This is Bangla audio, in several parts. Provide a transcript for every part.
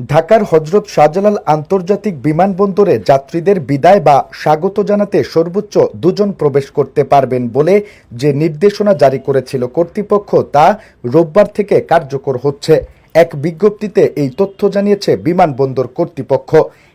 ঢাকার হজরত শাহজালাল আন্তর্জাতিক বিমানবন্দরে যাত্রীদের বিদায় বা স্বাগত জানাতে সর্বোচ্চ দুজন প্রবেশ করতে পারবেন বলে যে নির্দেশনা জারি করেছিল কর্তৃপক্ষ তা রোববার থেকে কার্যকর হচ্ছে। এক বিজ্ঞপ্তিতে এই তথ্য জানিয়েছে বিমানবন্দর কর্তৃপক্ষ।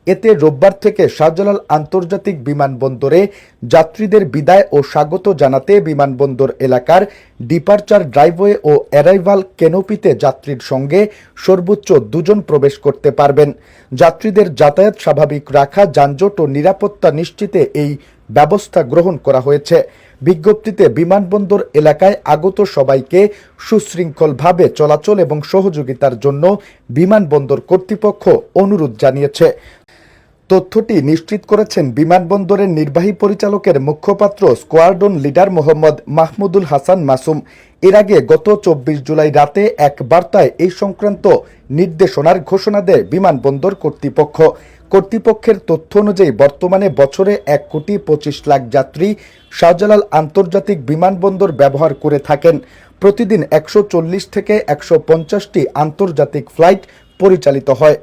এতে রোববার থেকে শাহজালাল আন্তর্জাতিক বিমানবন্দরে যাত্রীদের বিদায় ও স্বাগত জানাতে বিমানবন্দর এলাকার ডিপারচার ড্রাইভওয়ে ও অ্যারাইভাল কেনোপিতে যাত্রীর সঙ্গে সর্বোচ্চ দুজন প্রবেশ করতে পারবেন। যাত্রীদের যাতায়াত স্বাভাবিক রাখা, যানজট ও নিরাপত্তা নিশ্চিতে এই ব্যবস্থা গ্রহণ করা হয়েছে। বিজ্ঞপ্তিতে বিমানবন্দর এলাকায় আগত সবাইকে সুশৃঙ্খলভাবে চলাচল এবং সহযোগিতার জন্য বিমানবন্দর কর্তৃপক্ষ অনুরোধ জানিয়েছে। তথ্যটি নিশ্চিত করেছেন বিমানবন্দরের নির্বাহী পরিচালকের মুখপাত্র স্কোয়াড্রন লিডার মোহাম্মদ মাহমুদুল হাসান মাসুম। এর আগে গত চব্বিশ জুলাই রাতে এক বার্তায় এই সংক্রান্ত নির্দেশনার ঘোষণা দেয় বিমানবন্দর কর্তৃপক্ষ। কর্তৃপক্ষের তথ্য অনুযায়ী বর্তমানে বছরে এক কোটি পঁচিশ লাখ যাত্রী শাহজালাল আন্তর্জাতিক বিমানবন্দর ব্যবহার করে থাকেন। প্রতিদিন একশো চল্লিশ থেকে একশো আন্তর্জাতিক ফ্লাইট পরিচালিত হয়।